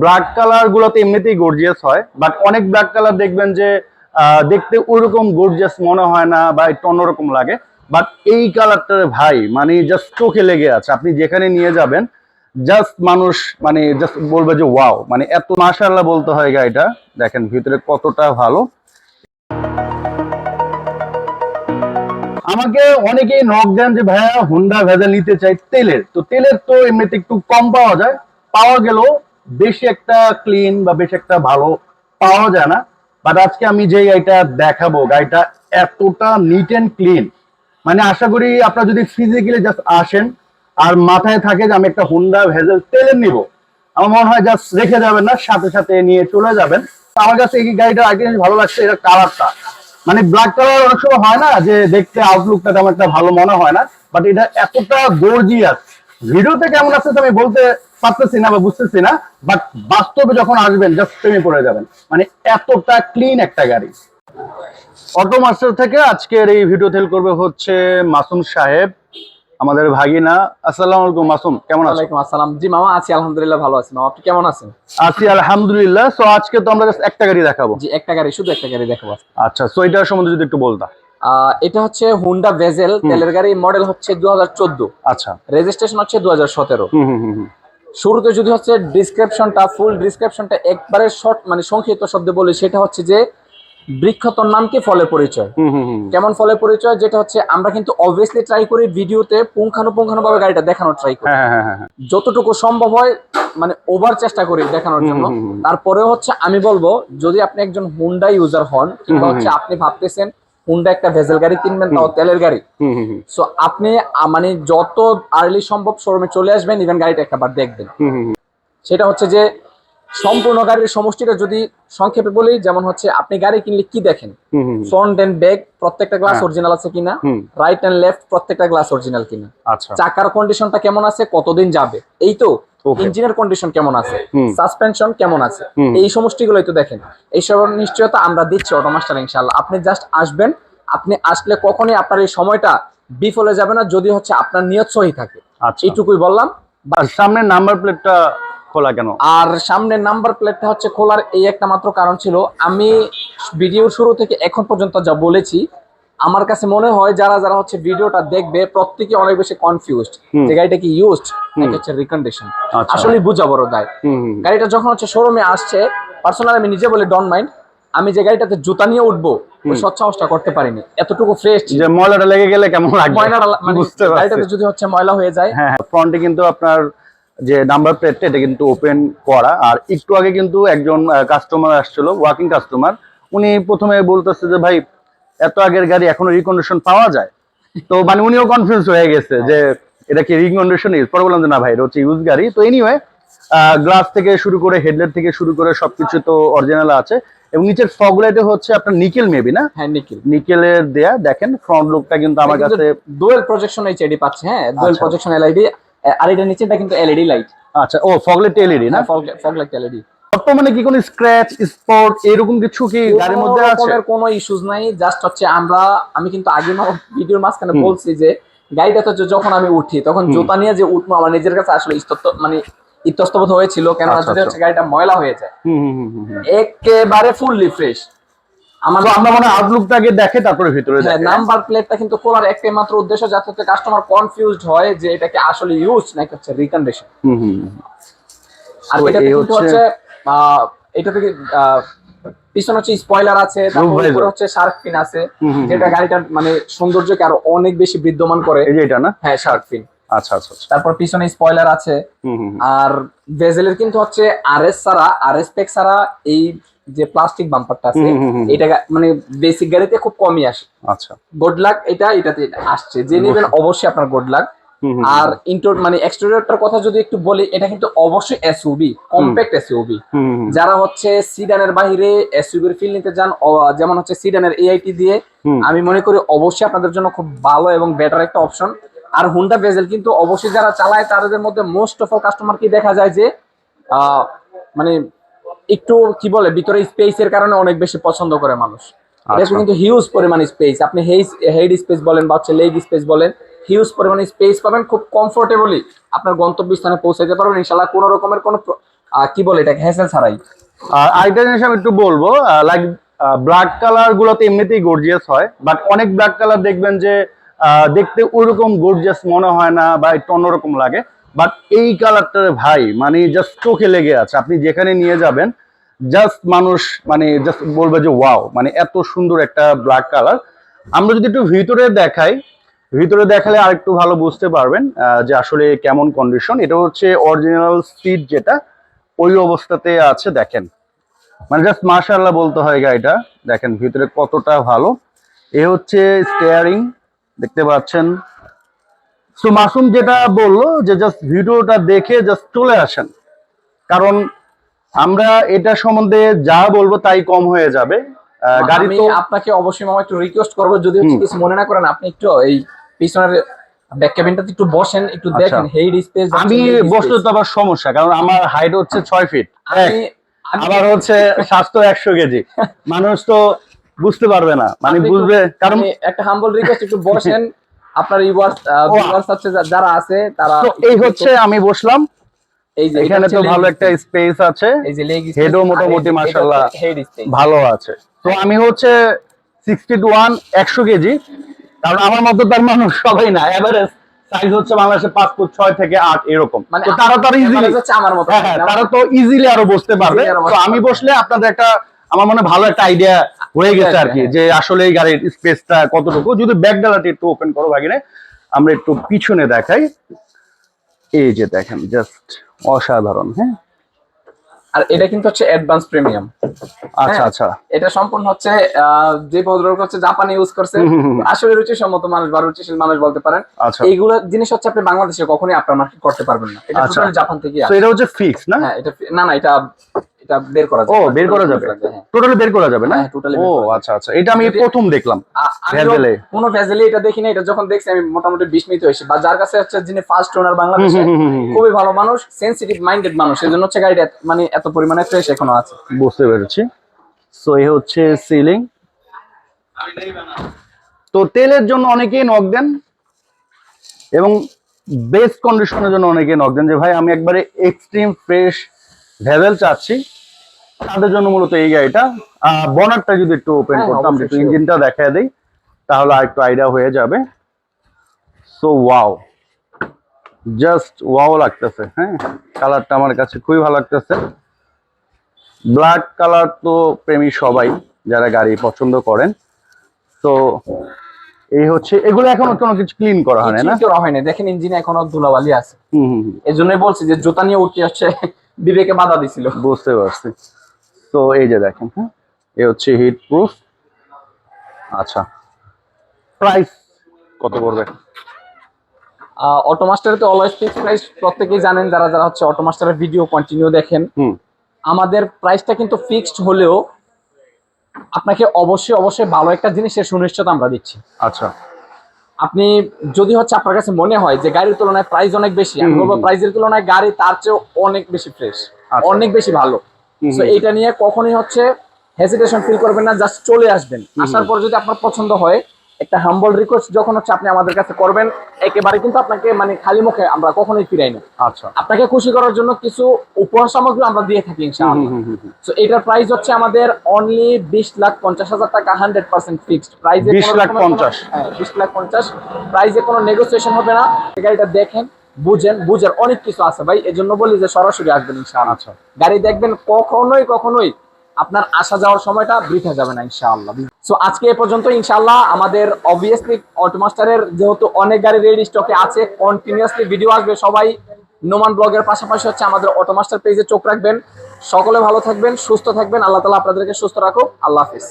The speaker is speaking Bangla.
ব্ল্যাক কালার গুলোতে এমনিতেই গর্জিয়াস হয় বাট অনেক ব্ল্যাক কালার দেখবেন যে দেখতে ওরকম গর্জিয়াস মনে হয় না বা একটু অন্যরকম লাগে বাট এই কালারটার ভাই মানে জাস্ট চোখে লেগে আছে। আপনি যেখানে নিয়ে যাবেন জাস্ট মানুষ মানে জাস্ট বলবে যে ওয়াও মানে এত মাশাআল্লাহ বলতে হয় গাড়িটা। দেখেন ভিতরে কতটা ভালো। আমাকে অনেকেই নক দেন যে, ভাইয়া হুন্ডা ভেজা নিতে চাই তেলের। তো তেলের তো এমনিতে একটু কম পাওয়া যায়, পাওয়া গেলেও বেশি একটা ক্লিন বা বেশি একটা ভালো পাওয়া যায় না। বাট আজকে আমি যে গাড়িটা দেখাবো, গাড়িটা এতটা নিট অ্যান্ড ক্লিন মানে আশা করি আপনারা যদি ফিজিক্যালি জাস্ট আসেন আর মাথায় থাকে যে আমি একটা হুন্ডা ভেজেল তেলের নিব, আমার মনে হয় জাস্ট রেখে যাবেন না, সাথে সাথে নিয়ে চলে যাবেন। আমার কাছে এই গাড়িটা আগে ভালো লাগছে, এটা কালারটা মানে ব্ল্যাক কালার অনেক সময় হয় না যে দেখতে আউটলুকটা তেমন একটা ভালো মনে হয় না বাট এটা এতটা গর্জিয়াস ভিডিওতে কেমন আছে আমি বলতে পারতেছি না বা বুঝতেছি না বাট বাস্তবে যখন আসবেন জাস্ট প্রেমে পড়ে যাবেন। মানে এতটা ক্লিন একটা গাড়ি। অটো মাস্টার থেকে আজকের এই ভিডিও হেল্প করবে হচ্ছে মাসুম সাহেব আমাদের ভাগিনা। আসসালামু আলাইকুম মাসুম কেমন আছেন ওয়ালাইকুম আসসালাম। জি মামা আছি আলহামদুলিল্লাহ ভালো আছি। মামা আপনি কেমন আছেন? আছি আলহামদুলিল্লাহ। সো আজকে তো আমরা জাস্ট একটা গাড়ি দেখাবো। জি একটা গাড়ি শুধু একটা গাড়ি দেখাবো আচ্ছা সো এটার সম্বন্ধে যদি একটু বলতা। এটা হচ্ছে হুন্ডা ভেজেল তেলের গাড়ি মডেল হচ্ছে দু হাজার চোদ্দ। আচ্ছা। রেজিস্ট্রেশন হচ্ছে দু হুম হুম হুম। শুরুতে যদি হচ্ছে ডিসক্রিপশনটা ফুল ডিসক্রিপশনটা একবারে শর্ট মানে সংক্ষিপ্ত শব্দে বলি সেটা হচ্ছে যে বৃক্ষতর নাম কি? ফলের পরিচয়। কেমন ফলের পরিচয়? যেটা হচ্ছে আমরা কিন্তু অবভিয়াসলি ট্রাই করি ভিডিওতে পুঙ্খানুপুঙ্খানু ভাবে গাড়িটা দেখানোর ট্রাই করি। হ্যাঁ হ্যাঁ হ্যাঁ যতটুকু সম্ভব হয় মানে ওভার চেষ্টা করি দেখানোর জন্য। তারপরে হচ্ছে আমি বলব যদি আপনি একজন হুন্ডা ইউজার হন কিংবা হচ্ছে আপনি ভাবতেছেন হুন্ডা একটা ভেজেল গাড়ি কিনবেন তাও তেলের গাড়ি হুম হুম হুম। সো আপনি মানে যত আর্লি সম্ভব শোরুমে চলে আসবেন ইভেন গাড়িটা একটা একবার দেখবেন। সেটা হচ্ছে যে সম্পূর্ণ গাড়ির সমষ্টিটা যদি সংক্ষেপে বলি যেমন হচ্ছে আপনি গাড়ি কিনলে কি দেখেন। ফ্রন্ট এন্ড ব্যাক প্রত্যেকটা গ্লাস হ্যাঁ। অরিজিনাল আছে কিনা? রাইট এন্ড লেফট প্রত্যেকটা গ্লাস অরিজিনাল কিনা? আচ্ছা। চাকার কন্ডিশনটা কেমন আছে? কতদিন যাবে? এই তো ইঞ্জিনের কন্ডিশন কেমন আছে। সাসপেনশন কেমন আছে। এই সমষ্টিগুলোই তো দেখেন। এইসব নিশ্চয়তা আমরা দিচ্ছি অটোমাস্টার ইনশাল্লাহ আপনি জাস্ট আসবেন আপনি আসলে কখনই আপনার এই সময়টা বিফলে যাবে না যদি হচ্ছে আপনার নিয়ত সহি থাকে। আচ্ছা। এইটুকুই বললাম। আর সামনের নাম্বার প্লেটটা খোলা কেন? আর সামনের নাম্বার প্লেটটা হচ্ছে খোলার এই একটা মাত্র কারণ ছিল। আমি ভিডিওর শুরু থেকে এখন পর্যন্ত যা বলেছি আমার কাছে মনে হয় যারা যারা হচ্ছে ভিডিওটা দেখবে প্রত্যেকে অনেক বেশি কনফিউজড যে গাড়িটা কি ইউজড নাকি হচ্ছে রিকন্ডিশন। আসলে বুঝা বড় দায়। গাড়িটা যখন হচ্ছে শোরুমে আসছে পার্সোনাল আমি নিজে বলি ডন মাইন্ড আমি যে গাড়িটাতে জুতা নিয়ে উঠবো ওই স্বচ্ছ করতে পারিনি। এতটুকু ফ্রেশ যে ময়লাটা লেগে গেলে কেমন লাগবে? ময়লাটা মানে গাড়িটাতে যদি হচ্ছে ময়লা হয়ে যায়। হ্যাঁ হ্যাঁ। ফ্রন্টে কিন্তু আপনার যে নাম্বার প্লেটটা এটা কিন্তু ওপেন করা। আর একটু আগে কিন্তু একজন কাস্টমার আসছিল ওয়ার্কিং কাস্টমার উনি প্রথমে বলতেছে যে ভাই এত আগের গাড়ি এখনও রিকন্ডিশন পাওয়া যায়? তো মানে উনিও কনফিউজ হয়ে গেছে যে এটা কি রিকন্ডিশন ইউজ পরে বললাম যে না ভাই এটা হচ্ছে ইউজ গাড়ি। তো এনিওয়ে গ্লাস থেকে শুরু করে হেডলাইট থেকে শুরু করে সবকিছু তো অরিজিনাল আছে। এবং নিচের ফগ লাইটে হচ্ছে আপনার নিকেল মেবি না? হ্যাঁ নিকেল নিকেলের দেয়া। দেখেন ফ্রন্ট লুকটা কিন্তু আমার কাছে ডুয়েল প্রজেকশন এইচডি পাচ্ছে হ্যাঁ? ডুয়েল। প্রজেকশন এলইডি আর এটা নিচেটা কিন্তু এলইডি লাইট আচ্ছা ও ফগ লাইট এলইডি না? ফগ লাইট এলইডি বর্তমানে কি কোনো স্ক্র্যাচ স্পট এরকম কিছু কি গাড়ির মধ্যে আছে? কোনো ইস্যুস নাই জাস্ট হচ্ছে আমরা আমি কিন্তু আগে ভিডিওর মাঝখানে বলছি যে গাড়িটা যে যখন আমি উঠি তখন জুতা নিয়ে যে উঠবো আমার নিজের কাছে আসলে মানে ইতস্তবোধ হয়েছিল কেন আচ্ছা, যদি আচ্ছা। হচ্ছে গাড়িটা ময়লা হয়ে যায়। হুম হুম হুম, হুম হুম। একেবারে ফুললি ফ্রেশ আমার তো আমরা মনে আউটলুকটা আগে দেখে তারপরে ভিতরে হ্যাঁ দেখে। নাম্বার প্লেটটা কিন্তু খোলার একটাই মাত্র উদ্দেশ্য যাতে কাস্টমার কনফিউজড হয় যে এটা কি আসলে ইউজ নাকি হচ্ছে রিকন্ডিশন। আর এই কিন্তু হচ্ছে- হচ্ছে এটা থেকে পিছনে হচ্ছে স্পয়লার আছে তারপর। উপরে হচ্ছে শার্ক ফিন আছে যেটা গাড়িটার মানে সৌন্দর্যকে আরও অনেক বেশি বিদ্যমান করে। এই যে এটা না? হ্যাঁ শার্ক ফিন আচ্ছা আচ্ছা আচ্ছা। তারপর পিছনে স্পয়লার আছে। আর ভেজেলের কিন্তু হচ্ছে আরএস ছাড়া আরএস পেক ছাড়া এই যে প্লাস্টিক বাম্পারটা আছে। এটা মানে বেসিক গাড়িতে খুব কমই আসে। আচ্ছা। গুড লাক এটা এটাতে আসছে। যে নেবেন অবশ্যই আপনার গুড লাক আর ইন্টোর মানে এক্সটেরিয়রটার কথা যদি একটু বলি এটা কিন্তু অবশ্যই এসইউবি কম্প্যাক্ট এসইউবি যারা হচ্ছে সিডানের বাইরে এসইউবির ফিল নিতে যান যেমন হচ্ছে সিডানের এআইটি দিয়ে আমি মনে করি অবশ্যই আপনাদের জন্য খুব ভালো এবং বেটার একটা অপশন আর হুন্ডা ভেজেল কিন্তু অবশ্যই যারা চালায় তাদের মধ্যে মোস্ট অফ অল কাস্টমার কি দেখা যায় যে মানে একটু কি বলে ভিতরে স্পেসের কারণে অনেক বেশি পছন্দ করে মানুষ। এটা আচ্ছা। কিন্তু হিউজ পরিমাণ স্পেস আপনি হেড স্পেস বলেন বা হচ্ছে লেগ স্পেস বলেন হিউজ পরিমাণ স্পেস পাবেন খুব কমফোর্টেবলি আপনার গন্তব্যস্থানে পৌঁছাতে পারবেন। ইনশাল্লাহ কোনো রকমের কোনো কি বলে এটাকে হ্যাসেল ছাড়াই। আর আরেকটা জিনিস আমি একটু বলব লাইক ব্ল্যাক কালারগুলো তো এমনিতেই গর্জিয়াস হয় বাট অনেক ব্ল্যাক কালার দেখবেন যে দেখতে ওইরকম গর্জিয়াস মনে হয় না বা একটু অন্যরকম লাগে। বাট এই কালারটা ভাই মানে জাস্ট চোখে লেগে আছে। আপনি যেখানে নিয়ে যাবেন জাস্ট মানুষ মানে জাস্ট বলবে যে ওয়াও মানে এত সুন্দর একটা ব্ল্যাক কালার আমরা যদি একটু ভিতরে দেখাই, ভিতরে দেখালে আর একটু ভালো বুঝতে পারবেন যে আসলে কেমন কন্ডিশন এটা হচ্ছে অরিজিনাল সিট যেটা, ওই অবস্থাতে আছে, দেখেন। মানে জাস্ট মাশাআল্লাহ বলতে হয় গাড়িটা। দেখেন ভিতরে কতটা ভালো। এ হচ্ছে স্টিয়ারিং দেখতে পাচ্ছেন। সো মাসুম যেটা বলল যে জাস্ট ভিডিওটা দেখে জাস্ট চলে আসেন। কারণ আমরা এটা সম্বন্ধে যা বলব তাই কম হয়ে যাবে। গাড়ি তো আপনাকে অবশ্যই মামা একটু রিকোয়েস্ট করব যদি কিছু মনে না করেন আপনি একটু এই পিছনের ব্যাক ক্যাবিনটাতে একটু বসেন একটু আচ্ছা। দেখেন হেড স্পেস আমি বসলে তো আবার সমস্যা কারণ আমার হাইট হচ্ছে ছয় ফিট আবার হচ্ছে স্বাস্থ্য একশো কেজি। মানুষ তো বুঝতে পারবে না। মানে বুঝবে কারণ একটা হাম্বল রিকোয়েস্ট একটু বসেন। আপনার ইউয়ার্স ভিউয়ার্স আছে যারা আছে তারা তো এই হচ্ছে আমি বসলাম। এই যে এখানে তো ভালো একটা স্পেস আছে। এই যে লেগ head ও মোটামুটি মাশাআল্লাহ ভালো আছে। তো আমি হচ্ছে সিক্সটি টু ওয়ান একশো কেজি। কারণ আমার মতো তার মানুষ সবাই না। এভারেজ সাইজ হচ্ছে বাংলাদেশে পাঁচ ফুট ছয় থেকে আট এরকম। মানে তো তারা তো ইজিলি আমার মতো। হ্যাঁ হ্যাঁ তারা তো ইজিলি আরও বসতে পারবে। তো আমি বসলে আপনাদের একটা আমার মনে হয় ভালো একটা আইডিয়া হয়ে গেছে আর কি হ্যাঁ। যে আসলে এই গাড়ির স্পেসটা কতটুকু। যদি ব্যাক ডালাটি একটু ওপেন করো ভাগিনে আমরা একটু পিছনে দেখাই। এই যে দেখেন জাস্ট অসাধারণ হ্যাঁ। আর এটা কিন্তু হচ্ছে অ্যাডভান্স প্রিমিয়াম আচ্ছা হ্যাঁ। আচ্ছা। এটা সম্পূর্ণ হচ্ছে যে ভদ্রলোক হচ্ছে জাপানি ইউজ করছে। আসলে রুচিসম্মত মানুষ বা রুচিশীল মানুষ বলতে পারেন। আচ্ছা। এইগুলো জিনিস হচ্ছে আপনি বাংলাদেশে কখনোই আপনার মার্কেট করতে পারবেন না। এটা আচ্ছা। টোটালি জাপান থেকে এটা হচ্ছে ফিক্স না? হ্যাঁ এটা না না এটা এটা বের করা ও বের করা যাবে। হ্যাঁ। টোটালি বের করা যাবে না? হ্যাঁ, totally ও যাবে। আচ্ছা আচ্ছা। এটা আমি প্রথম দেখলাম ভেজেলে। কোনো ভেজেলে এটা দেখি না এটা যখন দেখছি আমি মোটামুটি বিস্মিত হয়েছি। বা যার কাছে হচ্ছে যিনি ফার্স্ট ওনার বাংলাদেশে। খুবই ভালো মানুষ সেন্সিটিভ মাইন্ডেড মানুষ এই জন্য হচ্ছে গাড়িটা মানে এত পরিমাণে ফ্রেশ এখনও আছে। বুঝতে পেরেছি। সো এই হচ্ছে সিলিং তো তেলের জন্য অনেকেই নক দেন এবং বেস্ট কন্ডিশনের জন্য অনেকেই নক দেন যে ভাই আমি একবারে এক্সট্রিম ফ্রেশ ভেভেল চাচ্ছি। তাদের জন্য মূলত এই গাড়িটা। বনারটা যদি একটু ওপেন হ্যাঁ, করতাম একটু ইঞ্জিনটা দেখা দেই তাহলে আর একটু আইডিয়া হয়ে যাবে। সো ওয়াও জাস্ট ওয়াও লাগতেছে হ্যাঁ? কালারটা আমার কাছে খুবই ভালো লাগতেছে। ব্ল্যাক কালার তো প্রেমী সবাই যারা গাড়ি পছন্দ করেন। তো এই হচ্ছে এগুলো এখনও কোনো কিছু ক্লিন করা হয় না না? করা হয়নি। দেখেন ইঞ্জিনে এখনও ধুলাবালি আছে। হুম হুম এই জন্যই বলছি যে জুতা নিয়ে উঠে হচ্ছে বিবেকে বাধা দিছিল। বুঝতে পারছি। তো এই যে দেখেন হ্যাঁ? এ হচ্ছে হিট প্রুফ আচ্ছা। প্রাইস কত পড়বে? অটোমাস্টারে তো অলওয়েজ ফিক্স প্রাইস প্রত্যেকেই জানেন যারা যারা হচ্ছে অটোমাস্টারের ভিডিও কন্টিনিউ দেখেন। আমাদের প্রাইসটা কিন্তু ফিক্সড হলেও আপনাকে অবশ্যই অবশ্যই ভালো একটা জিনিসের সুনিশ্চিত আমরা দিচ্ছি। আচ্ছা। আপনি যদি হচ্ছে আপনার কাছে মনে হয় যে গাড়ির তুলনায় প্রাইস অনেক বেশি আমি বলব প্রাইসের তুলনায় গাড়ি তার চেয়ে অনেক বেশি ফ্রেশ আচ্ছা। অনেক বেশি ভালো। তো। এইটা নিয়ে কখনই হচ্ছে হেজিটেশন ফিল করবেন না জাস্ট চলে আসবেন। আসার পর যদি আপনার পছন্দ হয় একটা হাম্বল রিকোয়েস্ট যখন হচ্ছে আপনি আমাদের কাছে করবেন একেবারে কিন্তু আপনাকে মানে খালি মুখে আমরা কখনোই ফিরাই না। আচ্ছা। আপনাকে খুশি করার জন্য কিছু উপহার সামগ্রী আমরা দিয়ে থাকি ইনশাআল্লাহ। তো এটার প্রাইস হচ্ছে আমাদের অনলি বিশ লাখ পঞ্চাশ হাজার টাকা হান্ড্রেড পার্সেন্ট ফিক্সড প্রাইজে 20 লাখ 50 হ্যাঁ বিশ লাখ পঞ্চাশ। প্রাইজে কোনো নেগোসিয়েশন হবে না। গাড়িটা দেখেন বুঝেন বুঝের অনেক কিছু আছে ভাই এই জন্য বলি যে সরাসরি আসবেন ইনশাআল্লাহ। আচ্ছা। গাড়ি দেখবেন কখনোই কখনোই আপনার আসা যাওয়ার সময়টা বৃথা যাবে না ইনশাআল্লাহ। সো আজকে এ পর্যন্ত ইনশাআল্লাহ আমাদের অবভিয়াসলি অটোমাস্টারের যেহেতু অনেক গাড়ি রেডি স্টকে আছে কন্টিনিউয়াসলি ভিডিও আসবে সবাই নোমান ব্লগের পাশাপাশি হচ্ছে আমাদের অটোমাস্টার পেজে চোখ রাখবেন। সকলে ভালো থাকবেন সুস্থ থাকবেন আল্লাহ তালা আপনাদেরকে সুস্থ রাখুক আল্লাহ হাফিজ।